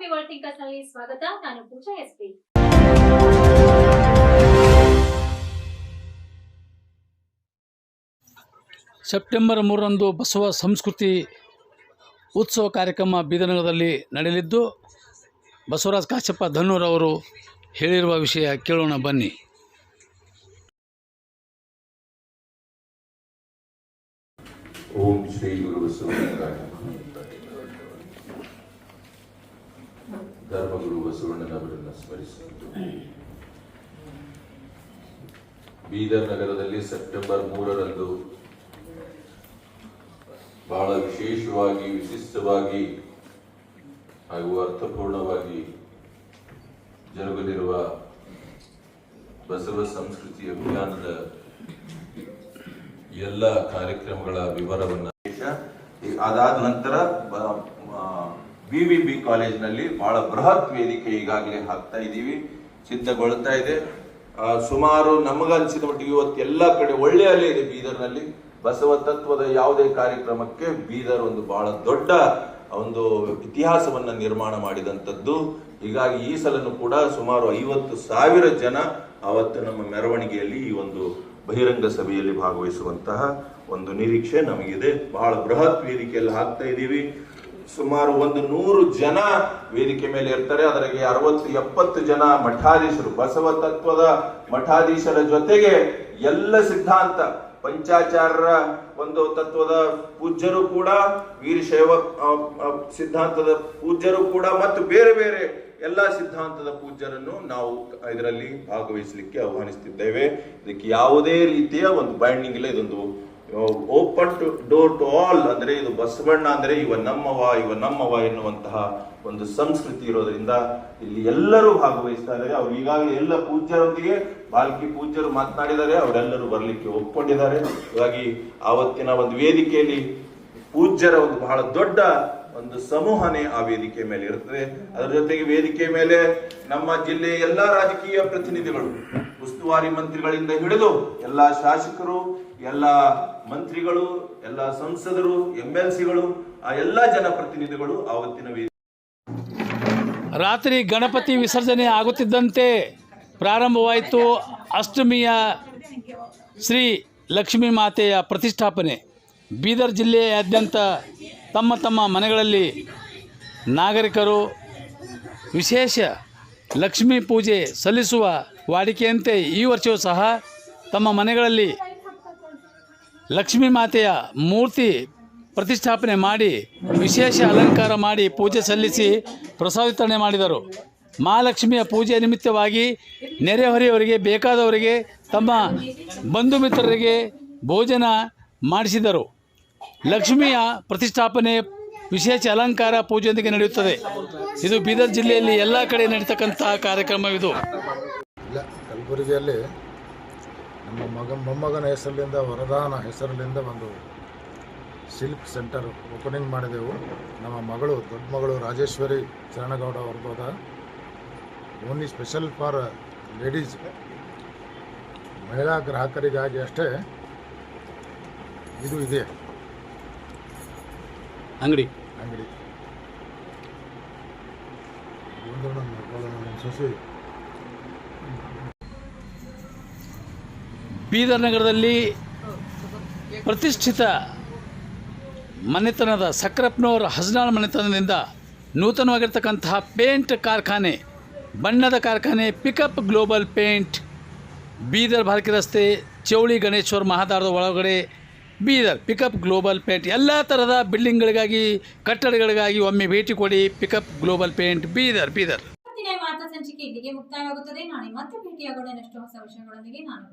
ಮಾತೃಭೂಮಿ world ಥಿಂಕರ್ಸ್ನಲ್ಲಿ ಸ್ವಾಗತ. ನಾನು ಪೂಜಾ SP. September ಮೂರರಂದು ಬಸವ ಸಂಸ್ಕೃತಿ ಉತ್ಸವ ಕಾರ್ಯಕ್ರಮ ಬೀದರ್ನಗರದಲ್ಲಿ ನಡೆಯಲಿದ್ದು ಬಸವರಾಜ ಕಾಶಪ್ಪ ಧನ್ನೂರ್ ಅವರು ಹೇಳಿರುವ ವಿಷಯ ಕೇಳೋಣ ಬನ್ನಿ. ಓಂ ಶ್ರೀ ಗುರು ಬಸವಣ್ಣರಾಯ ಧರ್ಮಗುರು ಬಸವಣ್ಣನವರನ್ನು ಸ್ಮರಿಸಿದ್ದು ಬೀದರ್ ನಗರದಲ್ಲಿ ಸೆಪ್ಟೆಂಬರ್ ಮೂರರಂದು ಬಹಳ ವಿಶೇಷವಾಗಿ, ವಿಶಿಷ್ಟವಾಗಿ ಹಾಗೂ ಅರ್ಥಪೂರ್ಣವಾಗಿ ಜರುಗಲಿರುವ ಬಸವ ಸಂಸ್ಕೃತಿ ಅಭಿಯಾನದ ಎಲ್ಲ ಕಾರ್ಯಕ್ರಮಗಳ ವಿವರವನ್ನ ಅದಾದ ನಂತರ ಬಿ ವಿ ಬಿ ಕಾಲೇಜಿನಲ್ಲಿ ಬಹಳ ಬೃಹತ್ ವೇದಿಕೆ ಈಗಾಗಲೇ ಹಾಕ್ತಾ ಇದ್ದೀವಿ. ಸಿದ್ಧಗೊಳ್ತಾ ಇದೆ. ಸುಮಾರು ನಮಗನ್ಸಿದ ಮಟ್ಟಿಗೆ ಇವತ್ತು ಎಲ್ಲ ಕಡೆ ಒಳ್ಳೆ ಅಲೆ ಇದೆ ಬೀದರ್ನಲ್ಲಿ. ಬಸವ ತತ್ವದ ಯಾವುದೇ ಕಾರ್ಯಕ್ರಮಕ್ಕೆ ಬೀದರ್ ಒಂದು ಬಹಳ ದೊಡ್ಡ ಒಂದು ಇತಿಹಾಸವನ್ನು ನಿರ್ಮಾಣ ಮಾಡಿದಂಥದ್ದು. ಹೀಗಾಗಿ ಈ ಸಲನು ಕೂಡ ಸುಮಾರು ಐವತ್ತು ಸಾವಿರ ಜನ ಅವತ್ತು ನಮ್ಮ ಮೆರವಣಿಗೆಯಲ್ಲಿ ಈ ಒಂದು ಬಹಿರಂಗ ಸಭೆಯಲ್ಲಿ ಭಾಗವಹಿಸುವಂತಹ ಒಂದು ನಿರೀಕ್ಷೆ ನಮಗಿದೆ. ಬಹಳ ಬೃಹತ್ ವೇದಿಕೆಯಲ್ಲಿ ಹಾಕ್ತಾ ಇದ್ದೀವಿ. ಸುಮಾರು ಒಂದು ನೂರು ಜನ ವೇದಿಕೆ ಮೇಲೆ ಇರ್ತಾರೆ. ಅದರಲ್ಲಿ ಅರವತ್ತು, ಎಪ್ಪತ್ತು ಜನ ಮಠಾಧೀಶರು. ಬಸವ ತತ್ವದ ಮಠಾಧೀಶರ ಜೊತೆಗೆ ಎಲ್ಲ ಸಿದ್ಧಾಂತ, ಪಂಚಾಚಾರ್ಯರ ಒಂದು ತತ್ವದ ಪೂಜ್ಯರು ಕೂಡ, ವೀರಶೈವ ಸಿದ್ಧಾಂತದ ಪೂಜ್ಯರು ಕೂಡ ಮತ್ತು ಬೇರೆ ಬೇರೆ ಎಲ್ಲ ಸಿದ್ಧಾಂತದ ಪೂಜ್ಯರನ್ನು ನಾವು ಇದರಲ್ಲಿ ಭಾಗವಹಿಸಲಿಕ್ಕೆ ಆಹ್ವಾನಿಸುತ್ತಿದ್ದೇವೆ ಇದಕ್ಕೆ ಯಾವುದೇ ರೀತಿಯ ಒಂದು ಬೈಂಡಿಂಗ್ ಇಲ್ಲ. ಇದೊಂದು open to door to all ಅಂದ್ರೆ ಇದು ಬಸವಣ್ಣ ಅಂದ್ರೆ ಇವ ನಮ್ಮವ ಇವ ನಮ್ಮವ ಎನ್ನುವಂತಹ ಒಂದು ಸಂಸ್ಕೃತಿ ಇರೋದ್ರಿಂದ ಇಲ್ಲಿ ಎಲ್ಲರೂ ಭಾಗವಹಿಸ್ತಾ ಇದ್ದಾರೆ ಅವ್ರು ಈಗಾಗಲೇ ಎಲ್ಲ ಪೂಜ್ಯರೊಂದಿಗೆ, ಬಾಲ್ಕಿ ಪೂಜ್ಯರು ಮಾತನಾಡಿದ್ದಾರೆ, ಅವರೆಲ್ಲರೂ ಬರಲಿಕ್ಕೆ ಒಪ್ಕೊಂಡಿದ್ದಾರೆ. ಹಾಗಾಗಿ ಆವತ್ತಿನ ಒಂದು ವೇದಿಕೆಯಲ್ಲಿ ಪೂಜ್ಯರ ಒಂದು ಬಹಳ ದೊಡ್ಡ ಒಂದು ಸಮೂಹನೇ ಆ ವೇದಿಕೆ ಮೇಲೆ ಇರುತ್ತದೆ. ಅದರ ಜೊತೆಗೆ ವೇದಿಕೆ ಮೇಲೆ ನಮ್ಮ ಜಿಲ್ಲೆಯ ಎಲ್ಲಾ ರಾಜಕೀಯ ಪ್ರತಿನಿಧಿಗಳು, ಉಸ್ತುವಾರಿ ಮಂತ್ರಿಗಳಿಂದ ಹಿಡಿದು ಎಲ್ಲಾ ಶಾಸಕರು ಎಲ್ಲಾ ಮಂತ್ರಿಗಳು, ಎಲ್ಲ ಸಂಸದರು ಎಂ ಎಲ್ ಆ ಎಲ್ಲ ಜನಪ್ರತಿನಿಧಿಗಳು ಆವತ್ತಿನ ರಾತ್ರಿ ಗಣಪತಿ ವಿಸರ್ಜನೆ ಆಗುತ್ತಿದ್ದಂತೆ ಪ್ರಾರಂಭವಾಯಿತು ಅಷ್ಟಮಿಯ ಶ್ರೀ ಲಕ್ಷ್ಮೀ ಮಾತೆಯ ಪ್ರತಿಷ್ಠಾಪನೆ. ಬೀದರ್ ಜಿಲ್ಲೆಯಾದ್ಯಂತ ತಮ್ಮ ತಮ್ಮ ಮನೆಗಳಲ್ಲಿ ನಾಗರಿಕರು ವಿಶೇಷ ಲಕ್ಷ್ಮೀ ಪೂಜೆ ಸಲ್ಲಿಸುವ ವಾಡಿಕೆಯಂತೆ ಈ ವರ್ಷವೂ ಸಹ ತಮ್ಮ ಮನೆಗಳಲ್ಲಿ ಲಕ್ಷ್ಮೀ ಮಾತೆಯ ಮೂರ್ತಿ ಪ್ರತಿಷ್ಠಾಪನೆ ಮಾಡಿ, ವಿಶೇಷ ಅಲಂಕಾರ ಮಾಡಿ, ಪೂಜೆ ಸಲ್ಲಿಸಿ ಪ್ರಸಾದ ಮಾಡಿದರು. ಮಹಾಲಕ್ಷ್ಮಿಯ ಪೂಜೆ ನಿಮಿತ್ತವಾಗಿ ನೆರೆಹೊರೆಯವರಿಗೆ, ಬೇಕಾದವರಿಗೆ, ತಮ್ಮ ಬಂಧು ಮಿತ್ರರಿಗೆ ಭೋಜನ ಮಾಡಿಸಿದರು. ಲಕ್ಷ್ಮಿಯ ಪ್ರತಿಷ್ಠಾಪನೆ ವಿಶೇಷ ಅಲಂಕಾರ ಪೂಜೆಯೊಂದಿಗೆ ನಡೆಯುತ್ತದೆ. ಇದು ಬೀದರ್ ಜಿಲ್ಲೆಯಲ್ಲಿ ಎಲ್ಲ ಕಡೆ ನಡೀತಕ್ಕಂತಹ ಕಾರ್ಯಕ್ರಮವಿದು. ಕಲಬುರಗಿಯಲ್ಲಿ ನಮ್ಮ ಮಗ ಮೊಮ್ಮಗನ ಹೆಸರಿನಿಂದ ವರದಾನ ಹೆಸರಿನಿಂದ ಒಂದು ಸಿಲ್ಕ್ ಸೆಂಟರ್ ಓಪನಿಂಗ್ ಮಾಡಿದೆವು. ನಮ್ಮ ಮಗಳು ದೊಡ್ಡ ಮಗಳು ರಾಜೇಶ್ವರಿ ಚರಣಗೌಡ ಅವ್ರದ್ದು ಓನ್ಲಿ ಸ್ಪೆಷಲ್ ಫಾರ್ ಲೇಡೀಸ್. ಮಹಿಳಾ ಗ್ರಾಹಕರಿಗಾಗಿ ಅಷ್ಟೇ ಇದು ಇದೆ. ಅಂಗಡಿ. ಅಂಗಡಿ. ಒಂದು ನನ್ನ ಸೊಸೆ ಬೀದರ್ ನಗರದಲ್ಲಿ ಪ್ರತಿಷ್ಠಿತ ಮನೆತನದ ಸಕ್ರಪ್ಪನವರ ಹಜನಾಳ್ ಮನೆತನದಿಂದ ನೂತನವಾಗಿರ್ತಕ್ಕಂತಹ ಪೇಂಟ್ ಕಾರ್ಖಾನೆ, ಬಣ್ಣದ ಕಾರ್ಖಾನೆ, ಪಿಕಪ್ ಗ್ಲೋಬಲ್ ಪೇಂಟ್, ಬೀದರ್ ಭಾರಕಿ ರಸ್ತೆ, ಚೌಳಿ ಗಣೇಶ್ವರ ಮಹಾದಾರದ ಒಳಗಡೆ ಬೀದರ್ ಪಿಕಪ್ ಗ್ಲೋಬಲ್ ಪೇಂಟ್. ಎಲ್ಲ ಥರದ ಬಿಲ್ಡಿಂಗ್ಗಳಿಗಾಗಿ, ಕಟ್ಟಡಗಳಿಗಾಗಿ ಒಮ್ಮೆ ಭೇಟಿ ಕೊಡಿ pickup global paint Bidar Bidar. ಸಂಚಿಕೆ ಇಲ್ಲಿಗೆ ಮುಕ್ತಾಯವಾಗುತ್ತದೆ. ನಾಳೆ ಮತ್ತೆ ಭೇಟಿಯಾಗೋಣ. ಹೊಸ ವಿಷಯಗಳೊಂದಿಗೆ ನಾನು